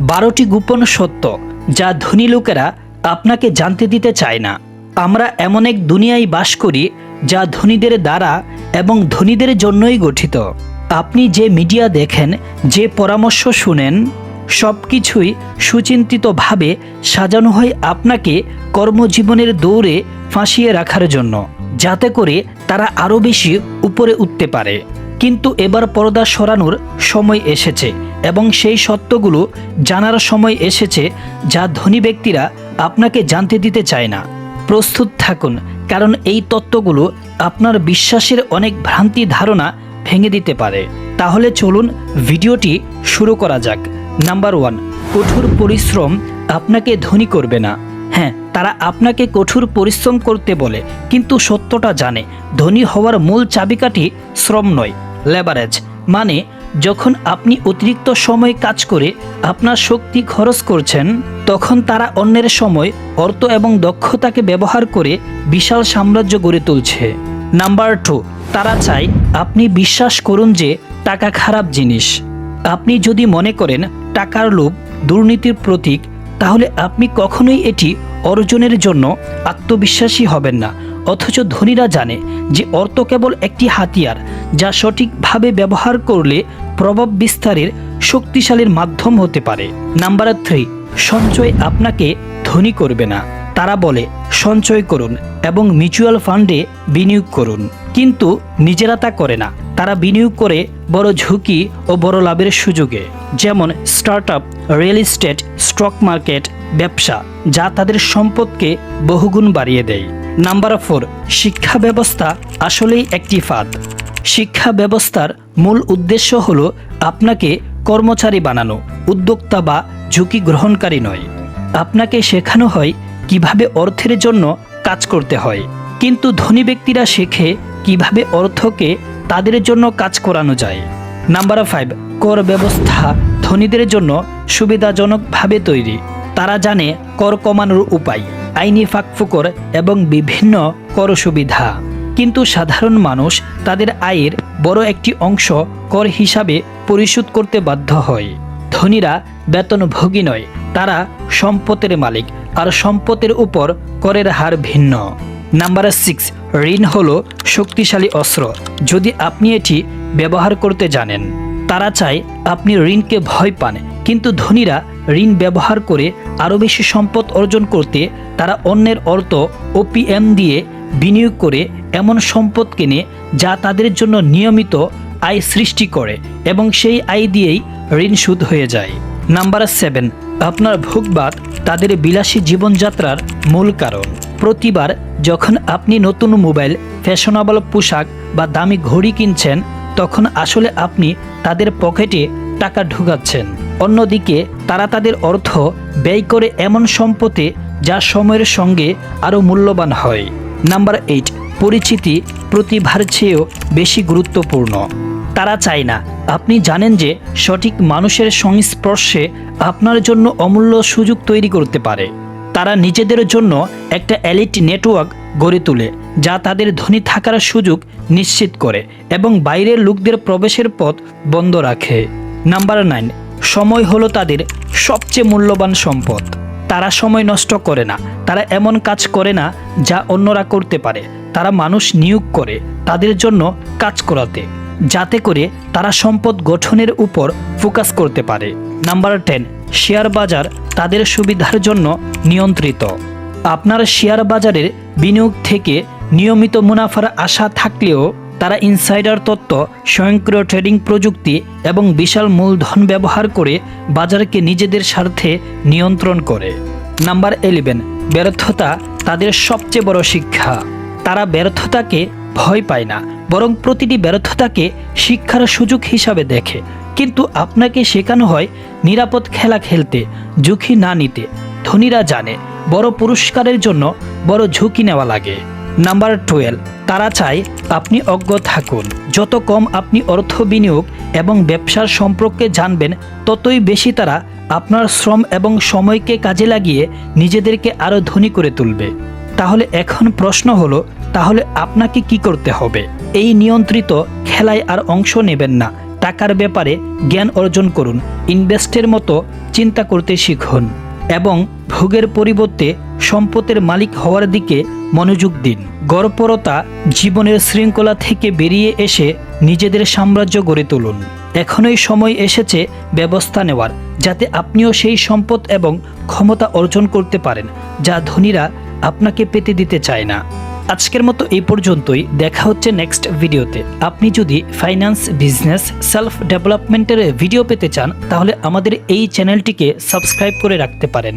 বারোটি গোপন সত্য যা ধনী লোকেরা আপনাকে জানতে দিতে চায় না। আমরা এমন এক দুনিয়ায় বাস করি যা ধনীদের দ্বারা এবং ধনীদের জন্যই গঠিত। আপনি যে মিডিয়া দেখেন, যে পরামর্শ শুনেন সব কিছুই সুচিন্তিতভাবে সাজানো হয় আপনাকে কর্মজীবনের দৌড়ে ফাঁসিয়ে রাখার জন্য, যাতে করে তারা আরও বেশি উপরে উঠতে পারে। কিন্তু এবার পর্দা সরানোর সময় এসেছে এবং সেই সত্যগুলো জানার সময় এসেছে যা ধনী ব্যক্তিরা আপনাকে জানতে দিতে চায় না। প্রস্তুত থাকুন, কারণ এই তত্ত্বগুলো আপনার বিশ্বাসের অনেক ভ্রান্তি ধারণা ভেঙে দিতে পারে। তাহলে চলুন ভিডিওটি শুরু করা যাক। নাম্বার ওয়ান, কঠোর পরিশ্রম আপনাকে ধনী করবে না। হ্যাঁ তারা আপনাকে কঠোর পরিশ্রম করতে বলে, কিন্তু সত্যটা জানে, ধনী হওয়ার মূল চাবিকাঠি শ্রম নয়। লেবারেজ মানে যখন আপনি অতিরিক্ত সময় কাজ করে আপনার শক্তি খরচ করছেন, তখন তারা অন্যের সময় অর্থ এবং দক্ষতাকে ব্যবহার করে বিশাল সাম্রাজ্য গড়ে তুলছে। নাম্বার টু তারা চায় আপনি বিশ্বাস করুন যে টাকা খারাপ জিনিস। আপনি যদি মনে করেন টাকার লোভ দুর্নীতির প্রতীক, তাহলে আপনি কখনোই এটি অর্জনের জন্য আত্মবিশ্বাসী হবেন না। অথচ ধনীরা জানে যে অর্থ কেবল একটি হাতিয়ার, যা সঠিকভাবে ব্যবহার করলে প্রভাব বিস্তারের শক্তিশালীর মাধ্যম হতে পারে। নাম্বার থ্রি, সঞ্চয় আপনাকে ধনী করবে না। তারা বলে, সঞ্চয় করুন এবং মিউচুয়াল ফান্ডে বিনিয়োগ করুন। কিন্তু নিজেরা তা করে না। তারা বিনিয়োগ করে বড় ঝুঁকি ও বড় লাভের সুযোগে। যেমন start up real estate, stock market, ব্যবসা, যা তাদের সম্পদকে বহুগুণ বাড়িয়ে দেয়। নাম্বার ফোর শিক্ষা ব্যবস্থা আসলেই একটি ফাঁদ। শিক্ষা ব্যবস্থার মূল উদ্দেশ্য হলো আপনাকে কর্মচারী বানানো, উদ্যোক্তা বা ঝুঁকি গ্রহণকারী নয়। আপনাকে শেখানো হয় কীভাবে অর্থের জন্য কাজ করতে হয়। কিন্তু ধনী ব্যক্তিরা শেখে কীভাবে অর্থকে তাদের জন্য কাজ করানো যায়। নাম্বার ফাইভ কর ব্যবস্থা ধনীদের জন্য সুবিধাজনকভাবে তৈরি। তারা জানে কর কমানোর উপায়। আইনি ফাঁকফুকর এবং বিভিন্ন কর সুবিধা কিন্তু সাধারণ মানুষ তাদের আয়ের বড় একটি অংশ কর হিসাবে পরিশোধ করতে বাধ্য হয়। ধনীরা বেতনভোগী নয়, তারা সম্পদের মালিক আর সম্পদের উপর করের হার ভিন্ন। নাম্বার সিক্স, ঋণ হলো শক্তিশালী অস্ত্র। যদি আপনি এটি ব্যবহার করতে জানেন, তারা চায় আপনি ঋণকে ভয় পান, কিন্তু ধনীরা ঋণ ব্যবহার করে আরও বেশি সম্পদ অর্জন করতে তারা অন্যের অর্থ ওপিএম দিয়ে বিনিয়োগ করে এমন সম্পদ কেনে যা তাদের জন্য নিয়মিত আয় সৃষ্টি করে এবং সেই আয় দিয়েই ঋণ সুদ হয়ে যায়। নাম্বার সেভেন, আপনার ভোগবাদ তাদের বিলাসী জীবনযাত্রার মূল কারণ। প্রতিবার যখন আপনি নতুন মোবাইল, ফ্যাশনেবল পোশাক বা দামি ঘড়ি কিনছেন, তখন আসলে আপনি তাদের পকেটে টাকা ঢুকাচ্ছেন। অন্যদিকে তারা তাদের অর্থ ব্যয় করে এমন সম্পদে যা সময়ের সঙ্গে আরও মূল্যবান হয়। নাম্বার এইট, পরিচিতি প্রতিভার চেয়েও বেশি গুরুত্বপূর্ণ। তারা চায় না, আপনি জানেন যে সঠিক মানুষের সংস্পর্শে আপনার জন্য অমূল্য সুযোগ তৈরি করতে পারে। তারা নিজেদের জন্য একটা এলিট নেটওয়ার্ক গড়ে তোলে, যা তাদের ধনী থাকার সুযোগ নিশ্চিত করে এবং বাইরের লোকদের প্রবেশের পথ বন্ধ রাখে। নাম্বার নাইন সময় হলো তাদের সবচেয়ে মূল্যবান সম্পদ। তারা সময় নষ্ট করে না, তারা এমন কাজ করে না যা অন্যরা করতে পারে। তারা মানুষ নিয়োগ করে, তাদের জন্য কাজ করাতে, যাতে করে তারা সম্পদ গঠনের উপর ফোকাস করতে পারে। নাম্বার টেন শেয়ার বাজার তাদের সুবিধার জন্য নিয়ন্ত্রিত। আপনার শেয়ার বাজারের বিনিয়োগ থেকে নিয়মিত মুনাফার আশা থাকলেও তারা ইনসাইডার তত্ত্ব, স্বয়ংক্রিয় ট্রেডিং প্রযুক্তি এবং বিশাল মূলধন ব্যবহার করে বাজারকে নিজেদের স্বার্থে নিয়ন্ত্রণ করে। নাম্বার ইলেভেন ব্যর্থতা তাদের সবচেয়ে বড় শিক্ষা। তারা ব্যর্থতাকে ভয় পায় না, বরং প্রতিটি ব্যর্থতাকে শিক্ষার সুযোগ হিসাবে দেখে। কিন্তু আপনাকে শেখানো হয় নিরাপদ খেলা খেলতে, ঝুঁকি না নিতে। ধনীরা জানে, বড় পুরস্কারের জন্য বড় ঝুঁকি নেওয়া লাগে। নাম্বার টুয়েলভ তারা চায় আপনি অজ্ঞ থাকুন। যত কম আপনি অর্থ বিনিয়োগ এবং ব্যবসার সম্পর্কে জানবেন, ততই বেশি তারা আপনার শ্রম এবং সময়কে কাজে লাগিয়ে নিজেদেরকে আরও ধনী করে তুলবে। তাহলে এখন প্রশ্ন হলো, তাহলে আপনাকে কি করতে হবে? এই নিয়ন্ত্রিত খেলায় আর অংশ নেবেন না। টাকার ব্যাপারে জ্ঞান অর্জন করুন। ইনভেস্টের মতো চিন্তা করতে শিখুন। এবং ভোগের পরিবর্তে সম্পদের মালিক হওয়ার দিকে মনোযোগ দিন। গড়পরতা জীবনের শৃঙ্খলা থেকে বেরিয়ে এসে নিজেদের সাম্রাজ্য গড়ে তুলুন। এখনই সময় এসেছে ব্যবস্থা নেওয়ার, যাতে আপনিও সেই সম্পদ এবং ক্ষমতা অর্জন করতে পারেন, যা ধনীরা আপনাকে পেতে দিতে চায় না। আজকের মতো এই পর্যন্তই। দেখা হচ্ছে নেক্সট ভিডিওতে আপনি যদি ফাইন্যান্স বিজনেস সেলফ ডেভেলপমেন্টের ভিডিও পেতে চান, তাহলে আমাদের এই চ্যানেলটিকে সাবস্ক্রাইব করে রাখতে পারেন।